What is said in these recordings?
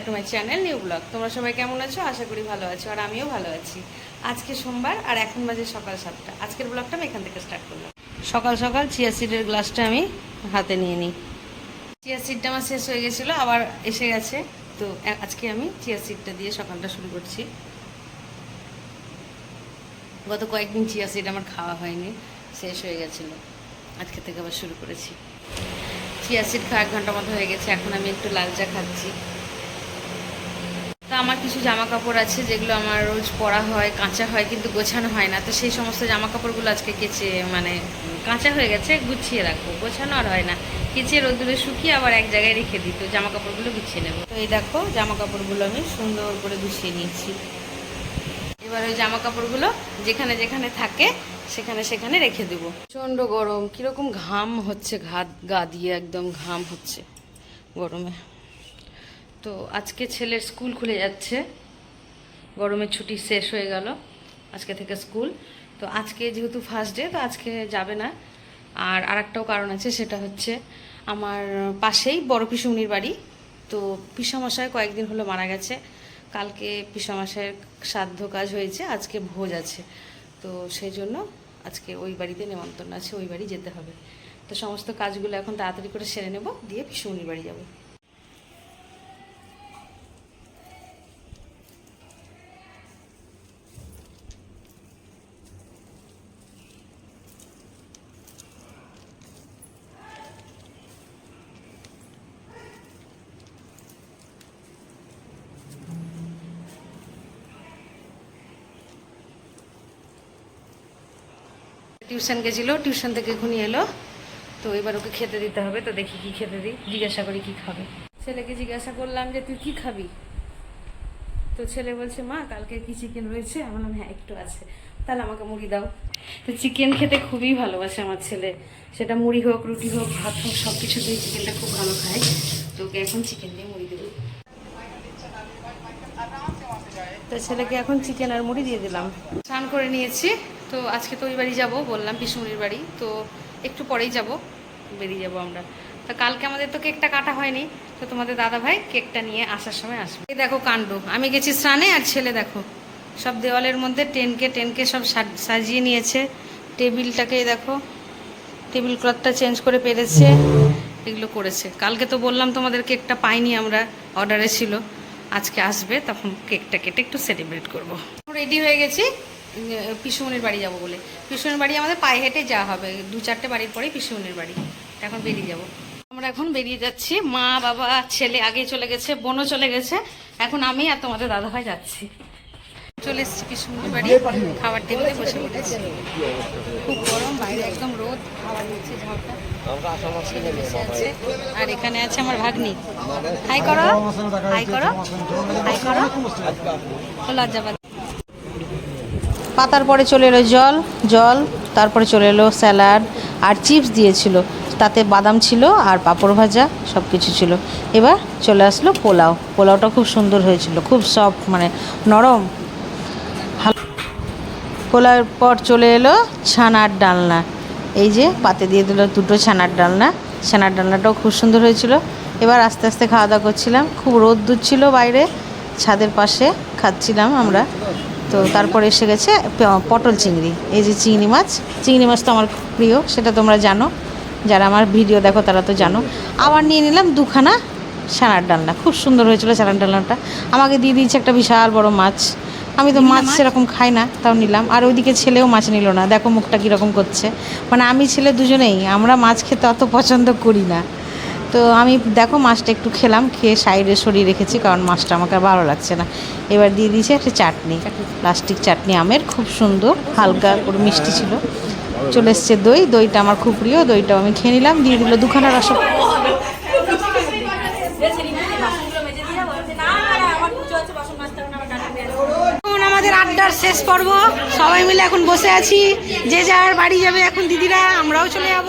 Back to my channel new blog তোমরা সবাই কেমন আছো? আশা করি ভালো আছো, আর আমিও ভালো আছি। আজকে সোমবার, আর এখন বাজে সকাল সাতটা। আজকের ব্লগটা আমি এখান থেকে স্টার্ট করলাম। সকাল সকাল চিয়া সিডের গ্লাসটা আমি হাতে নিয়ে নিই। চিয়া সিডটা আমার শেষ হয়ে গেছিল, আবার এসে গেছে। তো আজকে আমি চিয়া সিডটা দিয়ে সকালটা শুরু করছি। গত কয়েকদিন চিয়া সিড আমার খাওয়া হয়নি, শেষ হয়ে গেছিল। আজকে থেকে আবার শুরু করেছি। চিয়া সিড খাওয়া এক ঘণ্টা মতো হয়ে গেছে, এখন আমি একটু লাল চা খাচ্ছি। তা আমার কিছু জামা কাপড় আছে যেগুলো আমার রোজ পরা হয়, কাঁচা হয় কিন্তু গোছানো হয় না। তো সেই সমস্ত জামা কাপড়গুলো আজকে কেচে মানে কাঁচা হয়ে গেছে, গুছিয়ে রাখব। গোছানো আর হয় না। কেচে রোদ্দুরে শুকিয়ে আবার এক জায়গায় রেখে দিই, তো জামা কাপড়গুলো গুছিয়ে নেব। তো এই দেখো জামা কাপড়গুলো আমি সুন্দর করে গুছিয়ে নিয়েছি। এবার ওই জামা কাপড়গুলো যেখানে যেখানে থাকে, সেখানে সেখানে রেখে দেবো। প্রচণ্ড গরম, কীরকম ঘাম হচ্ছে ঘাত গা দিয়ে একদম ঘাম হচ্ছে গরমে। তো আজকে ছেলের স্কুল খুলে যাচ্ছে। গরমের ছুটি শেষ হয়ে গেল আজকে থেকে স্কুল। তো আজকে যেহেতু ফার্স্ট ডে তো আজকে যাবে না। আর আরেকটাও কারণ আছে, সেটা হচ্ছে আমার পাশেই বড় পিসুমনির বাড়ি। তো পিসামশাই কয়েকদিন হলো মারা গেছে। কালকে পিসামশাইয়ের শ্রাদ্ধ কাজ হয়েছে, আজকে ভোজ আছে। তো সেই জন্য আজকে ওই বাড়িতে নেমন্তন্ন আছে, ওই বাড়ি যেতে হবে। তো সমস্ত কাজগুলো এখন তাড়াতাড়ি করে সেরে নেব, দিয়ে পিসুমনির বাড়ি যাব। টিউশন গেছিল, টিউশন থেকে ঘুমিয়ে এলো। তো এবার ওকে খেতে দিতে হবে, তো দেখি কি খেতে দিই, জিজ্ঞাসা করি কি খাবে। ছেলেকে জিজ্ঞাসা করলাম যে, তুই কি খাবি? তো ছেলে বলছে, মা, কালকে কি চিকেন রয়েছে? আমি বললাম হ্যাঁ একটু আছে। তাহলে আমাকে মুড়ি দাও। তো চিকেন খেতে খুবই ভালোবাসে আমার ছেলে। সেটা মুড়ি হোক, রুটি হোক, ভাত হোক সব কিছু দিয়ে চিকেনটা খুব ভালো খায়। তো ওকে এখন চিকেন দিয়ে মুড়ি দেবো। তো ছেলেকে এখন চিকেন আর মুড়ি দিয়ে দিলাম। স্নান করে নিয়েছি। তো আজকে তো ওই বাড়ি যাব, বললাম পিসুমনির বাড়ি, তো একটু পরেই যাব, বেরিয়ে যাব আমরা। তো কালকে আমাদের তো কেকটা কাটা হয়নি, তো তোমাদের দাদা ভাই কেকটা নিয়ে আসার সময় আসবে। এই দেখো কাণ্ড, আমি গেছি স্নানে আর ছেলে দেখো, সব দেওয়ালের মধ্যে টেনকে টেনকে সব সাজিয়ে নিয়েছে। টেবিলটাকে দেখো, টেবিল ক্লথটা চেঞ্জ করে পেরেছে, এগুলো করেছে। কালকে তো বললাম তোমাদের কেকটা পাইনি আমরা, অর্ডারে ছিল। আজকে আসবে, তখন কেকটা কেটে একটু সেলিব্রেট করব। রেডি হয়ে গেছি পিসুমনির বাড়ি যাব বলে। পিসুমনির বাড়ি আমাদের পায়ে হেঁটে যাওয়া হবে। দু চারটে বাড়ির পরেই পিসুমনির বাড়ি। এখন বেরিয়ে যাব। আমরা এখন বেরিয়ে যাচ্ছি। মা, বাবা, ছেলে আগে চলে গেছে, বোনও চলে গেছে। এখন আমি আর তোমাদের দাদাভাই যাচ্ছি। চলে এসেছি পিসুমনির বাড়ি। খাবার টেবিলে বসে পড়েছি। খুব গরম, বাইরে একদম রোদ। খাওয়া দিচ্ছে, ঝড়টা। আর এখানে আছে আমার ভাগ্নি। হাই করো। হাই করো। হাই করো। লজ্জাবাদ পাতার পরে চলে এলো জল জল, তারপরে চলে এলো স্যালাড আর চিপস দিয়েছিল। তাতে বাদাম ছিল আর পাঁপড় ভাজা সব কিছু ছিল। এবার চলে আসলো পোলাও। পোলাওটা খুব সুন্দর হয়েছিল, খুব সফট মানে নরম। পোলাওয়ের পর চলে এলো ছানার ডালনা। এই যে পাতে দিয়ে দিল দুটো ছানার ডালনা। ছানার ডালনাটাও খুব সুন্দর হয়েছিল। এবার আস্তে আস্তে খাওয়া দাওয়া করছিলাম। খুব রোদ্দুর ছিল বাইরে, ছাদের পাশে খাচ্ছিলাম আমরা। তো তারপরে এসে গেছে পটল চিংড়ি। এই যে চিংড়ি মাছ চিংড়ি মাছ তো আমার প্রিয় সেটা তোমরা জানো। যারা আমার ভিডিও দেখো তারা তো জানো। আবার নিয়ে নিলাম দুখানা ছানার ডালনা। খুব সুন্দর হয়েছিল ছানার ডালনাটা। আমাকে দিয়ে দিয়েছে একটা বিশাল বড় মাছ। আমি তো মাছ? সেরকম খাই না তাও নিলাম। আর ওইদিকে ছেলেও মাছ নিল না। দেখো মুখটা কীরকম করছে। মানে আমি ছেলে দুজনেই আমরা মাছ খেতে অত পছন্দ করি না। তো আমি, দেখো মাছটা একটু খেলাম, খেয়ে সাইডে সরিয়ে রেখেছি, কারণ মাছটা আমাকে আর ভালো লাগছে না। এবার দিয়ে দিয়েছে একটা চাটনি, প্লাস্টিক চাটনি আমের, খুব সুন্দর, হালকা করে মিষ্টি ছিল। চলে এসছে দই, দইটা আমার খুব প্রিয়, দইটাও আমি খেয়ে নিলাম, দিয়ে দিল দুখানা রস এখন আমাদের আড্ডার শেষ পর্ব, সবাই মিলে এখন বসে আছি, যে যার বাড়ি যাবে এখন দিদিরা, আমরাও চলে যাব।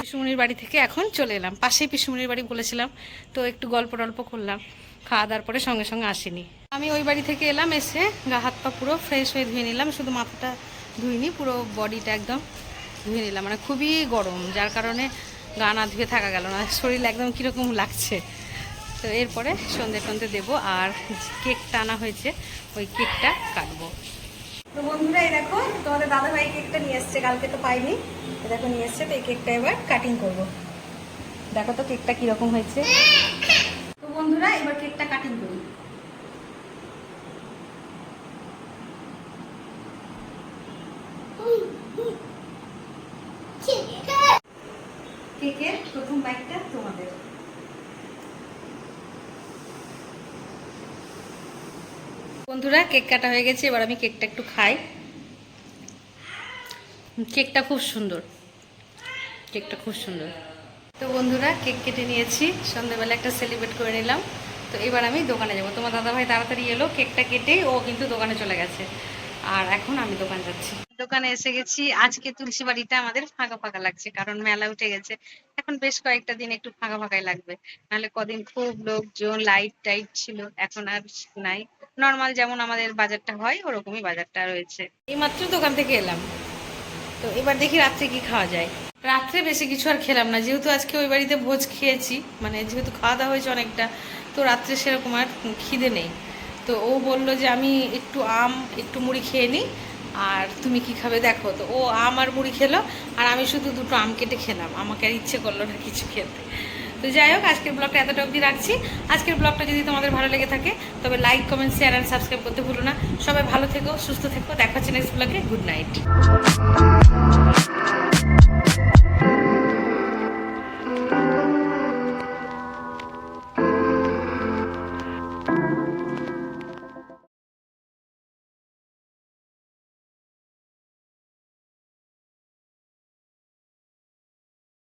পিসুমনির বাড়ি থেকে এখন চলে এলাম। পাশেই পিসুমনির বাড়ি বলেছিলাম, তো একটু গল্প টল্প করলাম। খাওয়া দাওয়ার পরে সঙ্গে সঙ্গে আসিনি। আমি ওই বাড়ি থেকে এলাম, এসে গা হাত পা পুরো ফ্রেশ হয়ে ধুয়ে নিলাম, শুধু মাথাটা ধুইনি, পুরো বডিটা একদম ধুয়ে নিলাম। মানে খুবই গরম, যার কারণে গা না ধুয়ে থাকা গেল না। শরীর একদম কীরকম লাগছে। তো এরপরে সন্ধে টন্ধে দেবো, আর কেকটা আনা হয়েছে, ওই কেকটা কাটবো। তো বন্ধুরা, এই দেখো, তোমাদের দাদা ভাই কেকটা নিয়ে এসছে, কালকে তো পাইনি। এ দেখো, নিয়ে এসছে, তো এই কেকটা এবার কাটিং করব। দেখো তো কেকটা কীরকম হয়েছে। তো বন্ধুরা, এবার কেকটা কাটিং করি বন্ধুরা, কেক কাটা হয়ে গেছে, এবার আমি কেকটা একটু খাই। কেকটা খুব সুন্দর। কেকটা খুব সুন্দর। তো বন্ধুরা, কেক কেটে নিয়েছি। সন্ধ্যেবেলা একটা সেলিব্রেট করে নিলাম। তো এবার আমি দোকানে যাব। তোমার দাদাভাই তাড়াতাড়ি এলো কেকটা কেটে, ও কিন্তু দোকানে চলে গেছে। আর এখন আমি দোকান যাচ্ছি। দোকানে এসে গেছি। আজকে তুলসী বাড়িটা আমাদের ফাঁকা ফাঁকা লাগছে, কারণ মেলা উঠে গেছে। এখন বেশ কয়েকটা দিন একটু ফাঁকা ফাঁকাই লাগবে। নাহলে কদিন খুব লোকজন লাইট টাইট ছিল। এখন আর নাই। নর্মাল যেমন আমাদের বাজারটা হয়, ওরকমই বাজারটা রয়েছে। এইমাত্র দোকান থেকে এলাম। তো এবার দেখি রাত্রে কি খাওয়া যায়। রাত্রে বেশি কিছু আর খেলাম না। যেহেতু আজকে ওই বাড়িতে ভোজ খেয়েছি মানে যেহেতু খাওয়া দাওয়া হয়েছে অনেকটা, তো রাত্রে সেরকম আর খিদে নেই। তো ও বলল যে, আমি একটু আম, একটু মুড়ি খেয়ে নিই আর তুমি কি খাবে দেখো। তো ও আম আর মুড়ি খেলো, আর আমি শুধু দুটো আম কেটে খেলাম। আমাকে আর ইচ্ছে করল না কিছু খেতে। তো যাই হোক, আজকের ব্লগটা এতটা অবধি রাখছি। আজকের ব্লগটা যদি তোমাদের ভালো লেগে থাকে, তবে like comment share and subscribe করতে ভুলো না। সবাই ভালো থেকো, সুস্থ থেকো। দেখা হচ্ছে নেক্সট ব্লগে গুড নাইট